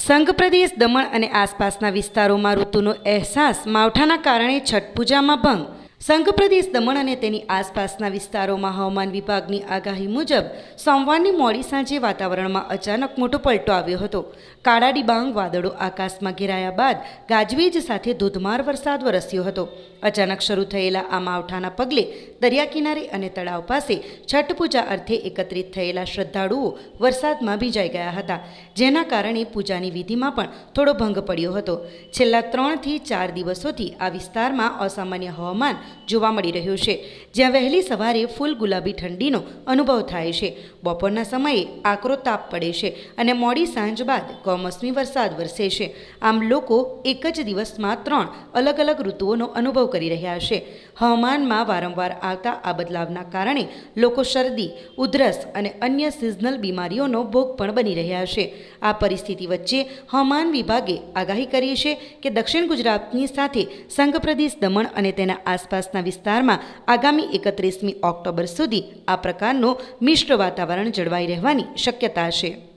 સંઘ પ્રદેશ, દમણ અને આસપાસના વિસ્તારોમાં ઋતુનો અહેસાસ માવઠાના કારણે છઠ પૂજામાં ભંગ. સંઘ પ્રદેશ, દમણ અને તેની આસપાસના વિસ્તારોમાં હવામાન વિભાગની આગાહી મુજબ સોમવારની મોડી સાંજે વાતાવરણમાં અચાનક મોટો પલટો આવ્યો હતો. કાળા ડિબાંગ વાદળો આકાશમાં ઘેરાયા બાદ ગાજવીજ સાથે ધોધમાર વરસાદ વરસ્યો હતો. અચાનક શરૂ થયેલા આ માવઠાના પગલે દરિયા કિનારે અને તળાવ પાસે છઠ પૂજા અર્થે એકત્રિત થયેલા શ્રદ્ધાળુઓ વરસાદમાં ભીંજાઈ ગયા હતા, જેના કારણે પૂજાની વિધિમાં પણ થોડો ભંગ પડ્યો હતો. છેલ્લા ત્રણથી ચાર દિવસોથી આ વિસ્તારમાં અસામાન્ય હવામાન જોવા મળી રહ્યું છે, જ્યાં વહેલી સવારે ફૂલ ગુલાબી ઠંડીનો અનુભવ થાય છે. બપોરના સમયે આકરો તાપ પડે છે અને મોડી સાંજ બાદ કમોસમી વરસાદ વરસે છે. આમ લોકો એક જ દિવસમાં ત્રણ અલગ અલગ ઋતુઓનો અનુભવ કરી રહ્યા છે. હવામાનમાં વારંવાર આવતા આ બદલાવના કારણે લોકો શરદી, ઉધરસ અને અન્ય સિઝનલ બીમારીઓનો ભોગ પણ બની રહ્યા છે. આ પરિસ્થિતિ વચ્ચે હવામાન વિભાગે આગાહી કરી છે કે દક્ષિણ ગુજરાતની સાથે સંઘ પ્રદેશ દમણ અને તેના આસપાસના વિસ્તારમાં આગામી એકત્રીસમી ઓક્ટોબર સુધી આ પ્રકારનું મિશ્ર વાતાવરણ જળવાઈ રહેવાની શક્યતા છે.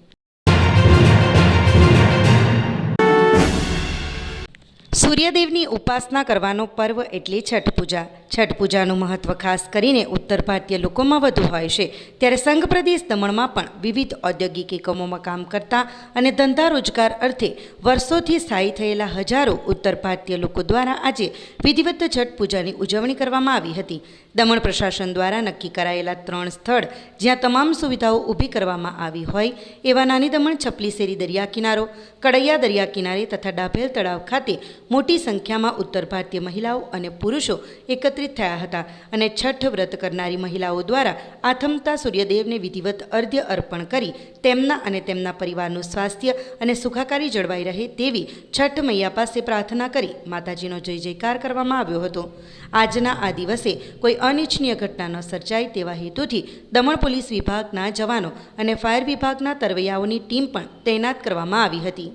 સૂર્યદેવની ઉપાસના કરવાનો પર્વ એટલે છઠ પૂજા. છઠ પૂજાનું મહત્વ ખાસ કરીને ઉત્તર ભારતીય લોકોમાં વધુ હોય છે. ત્યારે સંઘ પ્રદેશ દમણમાં પણ વિવિધ ઔદ્યોગિક એકમોમાં કામ કરતા અને ધંધા રોજગાર અર્થે વર્ષોથી સ્થાયી થયેલા હજારો ઉત્તર ભારતીય લોકો દ્વારા આજે વિધિવત છઠ પૂજાની ઉજવણી કરવામાં આવી હતી. દમણ પ્રશાસન દ્વારા નક્કી કરાયેલા ત્રણ સ્થળ જ્યાં તમામ સુવિધાઓ ઊભી કરવામાં આવી હોય એવા નાની દમણ છપલીસેરી દરિયા કિનારો, કડૈયા દરિયા કિનારે તથા ડાભેલ તળાવ ખાતે મોટી સંખ્યામાં ઉત્તર ભારતીય મહિલાઓ અને પુરુષો એકત્રિત થયા હતા અને છઠ વ્રત કરનારી મહિલાઓ દ્વારા આથમતા સૂર્યદેવને વિધિવત અર્ધ્ય અર્પણ કરી તેમના અને તેમના પરિવારનું સ્વાસ્થ્ય અને સુખાકારી જળવાઈ રહે તેવી છઠ મૈયા પાસે પ્રાર્થના કરી માતાજીનો જય જયકાર કરવામાં આવ્યો હતો. આજના આ દિવસે કોઈ અનિચ્છનીય ઘટના ન સર્જાય તેવા હેતુથી દમણ પોલીસ વિભાગના જવાનો અને ફાયર વિભાગના તરવૈયાઓની ટીમ પણ તૈનાત કરવામાં આવી હતી.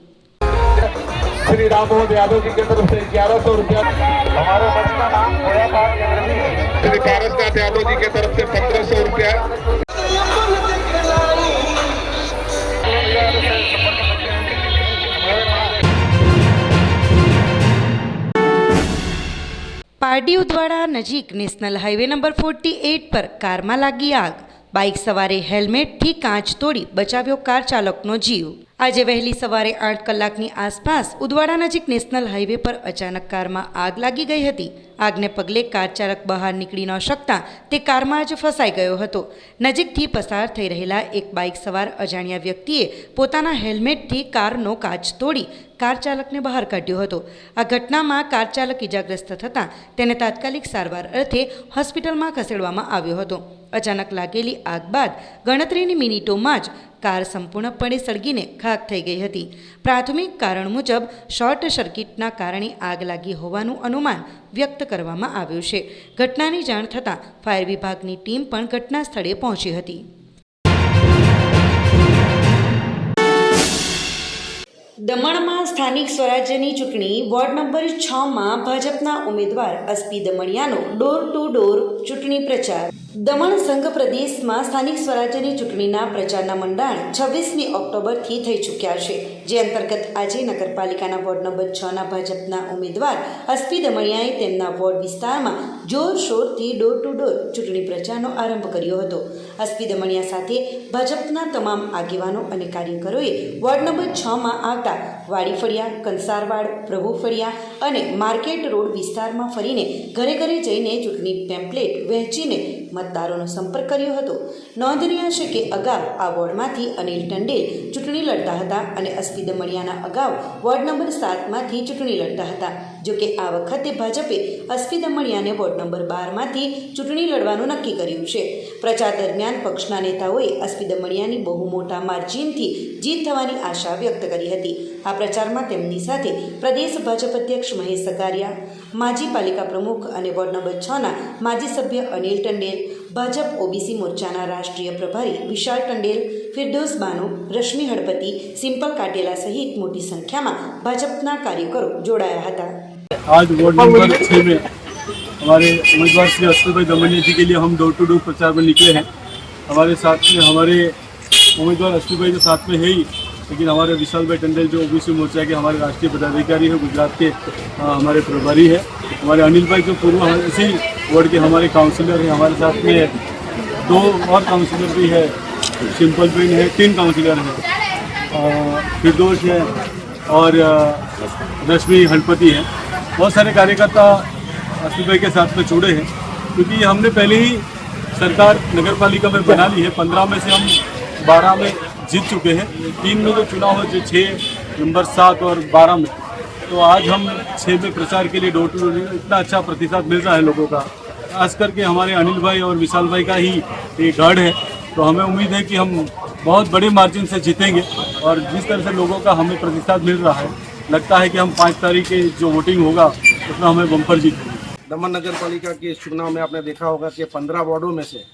श्री राममोहन यादव जी की तरफ से ग्यारह सौ रुपया हमारे मंच का नाम होया था केंद्र श्री पारसनाथ यादव जी की तरफ से पंद्रह सौ रुपया પારડી ઉદવાડા નજીક national highway number forty eight પર કારમાં લાગી આગ બાઇક સવારે હેલ્મેટથી કાચ તોડી બચાવ્યો કાર ચાલકનો જીવ આજે વહેલી સવારે આઠ કલાકની આસપાસ ઉદવાડા નજીક નેશનલ હાઈવે પર અચાનક કારમાં આગ લાગી ગઈ હતી. આગને પગલે કાર ચાલક બહાર નીકળી ન શકતા તે કારમાં જ ફસાઈ ગયો હતો. નજીકથી પસાર થઈ રહેલા એક બાઇક સવાર અજાણ્યા વ્યક્તિએ પોતાના હેલ્મેટથી કારનો કાચ તોડી કાર ચાલકને બહાર કાઢ્યો હતો. આ ઘટનામાં કાર ચાલક ઇજાગ્રસ્ત થતાં તેને તાત્કાલિક સારવાર અર્થે હોસ્પિટલમાં ખસેડવામાં આવ્યો હતો. અચાનક લાગેલી આગ બાદ ગણતરીની મિનિટોમાં જ કાર સંપૂર્ણપણે સળગીને ખાક થઈ ગઈ હતી. પ્રાથમિક કારણ મુજબ શોર્ટ સર્કિટના કારણે આગ લાગી હોવાનું અનુમાન વ્યક્ત કરવામાં આવ્યું છે. ઘટનાની જાણ થતાં ફાયર વિભાગની ટીમ પણ ઘટના સ્થળે પહોંચી હતી. દમણમાં સ્થાનિક સ્વરાજ્યની ચૂંટણી વોર્ડ નંબર છમાં ભાજપના ઉમેદવાર અસ્પી દમણિયાનો ડોર ટુ ડોર ચૂંટણી પ્રચાર. દમણ સંઘ પ્રદેશમાં સ્થાનિક સ્વરાજ્યની ચૂંટણીના પ્રચારના મંડાણ છવ્વીસમી ઓક્ટોબરથી થઈ ચૂક્યા છે. જે અંતર્ગત આજે નગરપાલિકાના વોર્ડ નંબર છના ભાજપના ઉમેદવાર અસ્પી દમણિયાએ તેમના વોર્ડ વિસ્તારમાં જોરશોરથી ડોર ટુ ડોર ચૂંટણી પ્રચારનો આરંભ કર્યો હતો. અસ્પી દમણિયા સાથે ભાજપના તમામ આગેવાનો અને કાર્યકરોએ વોર્ડ નંબર છમાં આવતા વાડીફળિયા કંસારવાડ, પ્રભુ ફળિયા અને માર્કેટ રોડ વિસ્તારમાં ફરીને ઘરે ઘરે જઈને ચૂંટણી પેમ્પલેટ વહેંચીને મતદારોનો સંપર્ક કર્યો હતો. નોંધનીય છે કે અગાઉ આ વોર્ડમાંથી અનિલ ટંડેલ ચૂંટણી લડતા હતા અને અસ્પી દમણિયાના અગાઉ વોર્ડ નંબર સાતમાંથી ચૂંટણી લડતા હતા. જોકે આ વખતે ભાજપે અસ્પી દમણિયાને વોર્ડ નંબર બારમાંથી ચૂંટણી લડવાનું નક્કી કર્યું છે. પ્રચાર દરમિયાન પક્ષના નેતાઓએ અસ્પી દમણિયાની બહુ મોટા માર્જિનથી જીત થવાની આશા વ્યક્ત કરી હતી. આ પ્રચારમાં તેમની સાથે પ્રદેશ ભાજપ અધ્યક્ષ મહેશ સગારિયા માજી પાલિકા પ્રમુખ અને વોર્ડ નંબર છના માજી સભ્ય અનિલ ટંડેલ ભાજપ ઓબીસી મોરચાના રાષ્ટ્રીય પ્રભારી વિશાલ ટંડેલ ફિરદોસ બાનુ રશ્મિ હળપતિ સિમ્પલ કાટેલા સહિત મોટી સંખ્યામાં ભાજપના કાર્યકરો જોડાયા હતા आज वार्ड नंबर छः में हमारे उम्मीदवार श्री अशोक भाई दमनिया जी के लिए हम डोर टू डोर प्रचार में निकले हैं हमारे साथ में हमारे उम्मीदवार अशोक भाई के साथ में है ही लेकिन हमारे विशाल भाई टंडन जो ओबीसी मोर्चा के हमारे राष्ट्रीय पदाधिकारी है गुजरात के अ, हमारे प्रभारी है हमारे अनिल भाई जो पूर्व इसी वार्ड के हमारे काउंसिलर हैं हमारे साथ में दो और काउंसिलर भी है सिंपल पेन है तीन काउंसिलर हैं। फिरदोष है और रश्मि हलपति है। बहुत सारे कार्यकर्ता असली भाई के साथ में जुड़े हैं क्योंकि हमने पहले ही सरकार नगर पालिका में बना ली है पंद्रह में से हम बारह में जीत चुके हैं। तीन में जो चुनाव है, जो छः नंबर सात और बारह में। तो आज हम छः में प्रचार के लिए डोर टू डोर इतना अच्छा प्रतिसाद मिल रहा है लोगों का। खास करके हमारे अनिल भाई और विशाल भाई का ही ये गढ़ है। तो हमें उम्मीद है कि हम बहुत बड़े मार्जिन से जीतेंगे और जिस तरह से लोगों का हमें प्रतिसाद मिल रहा है, लगता है कि हम पाँच तारीख के जो वोटिंग होगा, उसमें हमें बम्पर जीतेंगे। दमन नगर पालिका के इस चुनाव में आपने देखा होगा कि पंद्रह वार्डों में से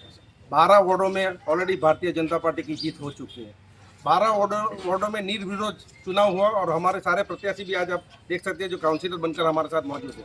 बारह वार्डों में ऑलरेडी भारतीय जनता पार्टी की जीत हो चुकी है। बारह वार्डो, वार्डों में निर्विरोध चुनाव हुआ और हमारे सारे प्रत्याशी भी आज आप देख सकते हैं, जो काउंसिलर बनकर हमारे साथ मौजूद है।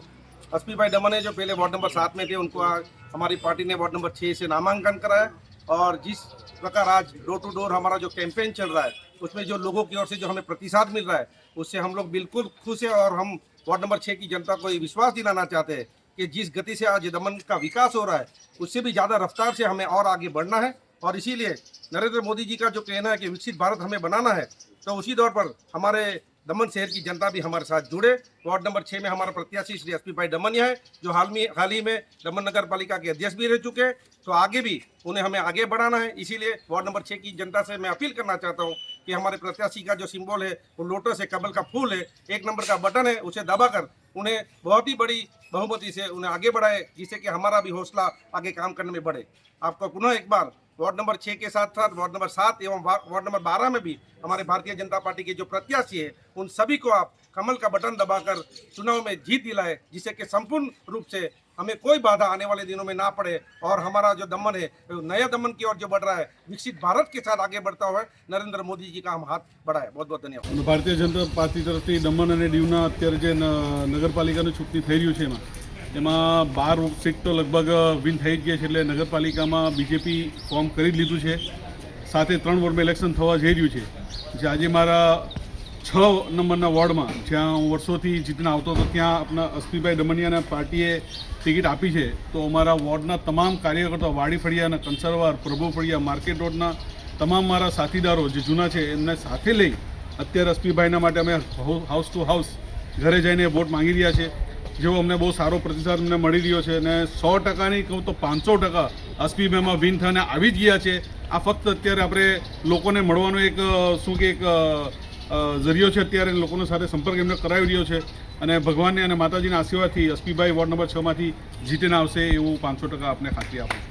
एसपी भाई दमन है, जो पहले वार्ड नंबर सात में थे, उनको आज हमारी पार्टी ने वार्ड नंबर छः से नामांकन कराया और जिस प्रकार आज डोर टू डोर हमारा जो कैंपेन चल रहा है, उसमें जो लोगों की ओर से जो हमें प्रतिसाद मिल रहा है, उससे हम लोग बिल्कुल खुश हैं और हम वार्ड नंबर छः की जनता को ये विश्वास दिलाना चाहते हैं कि जिस गति से आज दमन का विकास हो रहा है, उससे भी ज़्यादा रफ्तार से हमें और आगे बढ़ना है। और इसीलिए नरेंद्र मोदी जी का जो कहना है कि विकसित भारत हमें बनाना है तो उसी दौर पर हमारे दमन शहर की जनता भी हमारे साथ जुड़े। वार्ड नंबर छः में हमारा प्रत्याशी श्री एस पी भाई दमनिया है, जो हाल में, हाल ही में दमन नगर पालिका के अध्यक्ष भी रह चुके हैं। तो आगे भी उन्हें हमें आगे बढ़ाना है, इसीलिए वार्ड नंबर छः की जनता से मैं अपील करना चाहता हूँ कि हमारे प्रत्याशी का जो सिंबल है, वो लोटस है, कमल का फूल है, एक नंबर का बटन है, उसे दबाकर उन्हें बहुत ही बड़ी बहुमति से उन्हें आगे बढ़ाए, जिससे कि हमारा भी हौसला आगे काम करने में बढ़े। आपको पुनः एक बार वार्ड नंबर छः के साथ साथ, वार्ड नंबर सात एवं वार्ड नंबर बारह में भी हमारे भारतीय जनता पार्टी के जो प्रत्याशी है, उन सभी को आप कमल का बटन दबाकर चुनाव में जीत दिलाए, जिससे कि संपूर्ण रूप से हमें कोई बाधा आने वाले दिनों में ना पड़े और हमारा जो दमन है वो नया दमन की ओर जो बढ़ रहा है विकसित भारत के साथ आगे बढ़ता हुआ नरेंद्र मोदी जी का हम हाथ बढ़ाए बहुत बहुत धन्यवाद અને ભારતીય જનતા પાર્ટી તરફથી દમણ અને દીવના અત્યારે જે ન- નગરપાલિકાનું ચૂંટણી થઈ રહ્યું છે એમાં એમાં બાર સીટ તો લગભગ વિન થઈ જ ગઈ છે એટલે નગરપાલિકામાં બીજેપી ફોર્મ કરી જ લીધું છે સાથે ત્રણ વોર્ડમાં ઇલેક્શન થવા જઈ રહ્યું છે જે આજે મારા છ નંબરના વોર્ડમાં જ્યાં હું વર્ષોથી જીતને આવતો હતો, ત્યાં આપણા અસ્મીભાઈ દમનિયાના પાર્ટીએ ટિકિટ આપી છે. તો અમારા વોર્ડના તમામ કાર્યકર્તાઓ વાડી ફળિયાના કંસરવાર, પ્રભુ ફળિયા, માર્કેટ રોડના તમામ મારા સાથીદારો જે જૂના છે, એમને સાથે લઈ અત્યારે અસ્મીભાઈના માટે અમે હાઉસ ટુ હાઉસ ઘરે જઈને વોટ માંગી રહ્યા છે. જેવો અમને બહુ સારો પ્રતિસાદ અમને મળી રહ્યો છે અને સો ટકાની કહું તો પાંચસો ટકા અસ્મીભાઈમાં વિન થઈને આવી જ ગયા છે. આ ફક્ત અત્યારે આપણે લોકોને મળવાનો એક શું કે એક જરિયો છે અત્યારે લોકોનો સાથે સંપર્ક એમને કરાવી રહ્યો છે અને ભગવાનને અને માતાજીના આશીર્વાદથી અસ્મીભાઈ વોર્ડ નંબર છમાંથી જીતીને આવશે એવું પાંચસો ટકા આપને ખાતરી આપું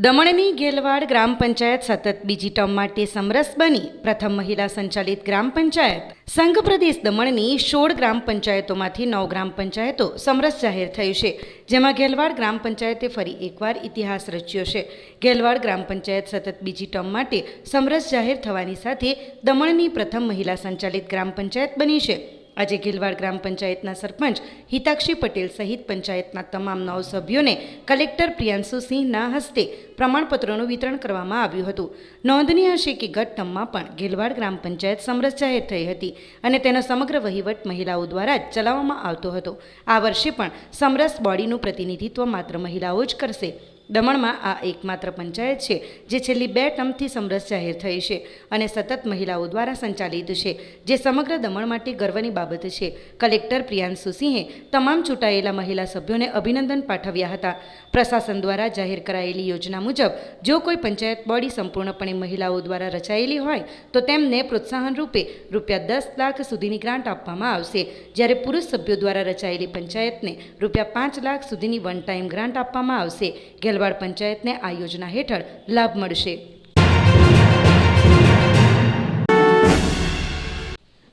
દમણની ગેલવાડ ગ્રામ પંચાયત સતત બીજી ટર્મ માટે સમરસ બની. પ્રથમ મહિલા સંચાલિત ગ્રામ પંચાયત. સંઘ પ્રદેશ દમણની સોળ ગ્રામ પંચાયતોમાંથી નવ ગ્રામ પંચાયતો સમરસ જાહેર થયું છે. જેમાં ગેલવાડ ગ્રામ પંચાયતે ફરી એકવાર ઇતિહાસ રચ્યો છે. ગેલવાડ ગ્રામ પંચાયત સતત બીજી ટર્મ માટે સમરસ જાહેર થવાની સાથે દમણની પ્રથમ મહિલા સંચાલિત ગ્રામ પંચાયત બની છે. આજે ગિલવાડ ગ્રામ પંચાયતના સરપંચ હિતાક્ષી પટેલ સહિત પંચાયતના તમામ નવ સભ્યોને કલેક્ટર પ્રિયાંશુ સિંહના હસ્તે પ્રમાણપત્રોનું વિતરણ કરવામાં આવ્યું હતું. નોંધનીય હશે કે ગત તમમાં પણ ગિલવાડ ગ્રામ પંચાયત સમરસ જાહેર થઈ હતી અને તેનો સમગ્ર વહીવટ મહિલાઓ દ્વારા જ ચલાવવામાં આવતો હતો. આ વર્ષે પણ સમરસ બોડીનું પ્રતિનિધિત્વ માત્ર મહિલાઓ જ કરશે. દમણમાં આ એકમાત્ર પંચાયત છે, જે છેલ્લી બે ટર્મથી સમરસ જાહેર થઈ છે અને સતત મહિલાઓ દ્વારા સંચાલિત છે, જે સમગ્ર દમણ માટે ગર્વની બાબત છે. કલેક્ટર પ્રિયાંશુ સિંહે તમામ ચૂંટાયેલા મહિલા સભ્યોને અભિનંદન પાઠવ્યા હતા. પ્રશાસન દ્વારા જાહેર કરાયેલી યોજના મુજબ, જો કોઈ પંચાયત બોડી સંપૂર્ણપણે મહિલાઓ દ્વારા રચાયેલી હોય, તો તેમને પ્રોત્સાહન રૂપે રૂપિયા દસ લાખ સુધીની ગ્રાન્ટ આપવામાં આવશે. જ્યારે પુરુષ સભ્યો દ્વારા રચાયેલી પંચાયતને રૂપિયા પાંચ લાખ સુધીની વન ટાઈમ ગ્રાન્ટ આપવામાં આવશે. ગેલવાડ પંચાયતને આ યોજના હેઠળ લાભ મળશે.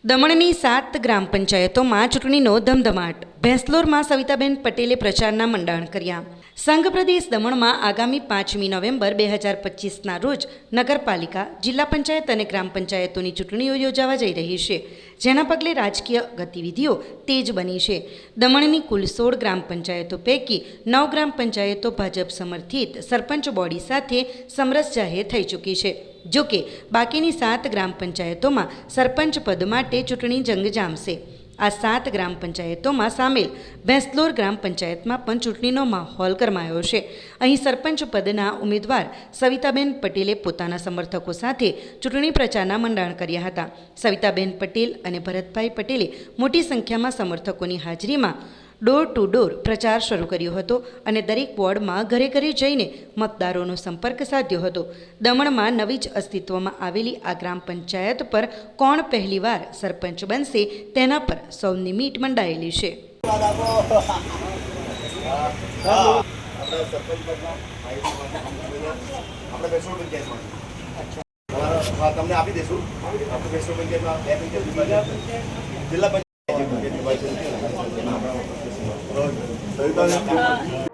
દમણની સાત ગ્રામ પંચાયતોમાં ચૂંટણીનો ધમધમાટ. ભેંસલોરમાં સવિતાબેન પટેલે પ્રચારના મંડાણ કર્યા. સંઘ પ્રદેશ દમણમાં આગામી પાંચમી નવેમ્બર બે હજાર પચીસના રોજ નગરપાલિકા, જિલ્લા પંચાયત અને ગ્રામ પંચાયતોની ચૂંટણીઓ યોજાવા જઈ રહી છે, જેના પગલે રાજકીય ગતિવિધિઓ તેજ બની છે. દમણની કુલ સોળ ગ્રામ પંચાયતો પૈકી નવ ગ્રામ પંચાયતો ભાજપ સમર્થિત સરપંચ બોડી સાથે સમરસ જાહેર થઈ ચૂકી છે. જોકે, બાકીની સાત ગ્રામ પંચાયતોમાં સરપંચ પદ માટે ચૂંટણી જંગ જામશે આ સાત ગ્રામ પંચાયતોમાં સામેલ ભેંસલોર ગ્રામ પંચાયતમાં પણ ચૂંટણીનો માહોલ ગરમાયો છે. અહીં સરપંચ પદના ઉમેદવાર સવિતાબેન પટેલે પોતાના સમર્થકો સાથે ચૂંટણી પ્રચારના મંડાણ કર્યા હતા. સવિતાબેન પટેલ અને ભરતભાઈ પટેલે મોટી સંખ્યામાં સમર્થકોની હાજરીમાં ડોર ટુ ડોર પ્રચાર શરૂ કર્યો હતો અને દરેક વોર્ડમાં ઘરે ઘરે જઈને મતદારોનો સંપર્ક સાધ્યો હતો દમણમાં નવી જ અસ્તિત્વમાં આવેલી આ ગ્રામ પંચાયત પર કોણ પહેલીવાર સરપંચ બનશે તેના પર સૌની મીટ મંડાયેલી છે તમને આપી દેશું જિલ્લા なるほど。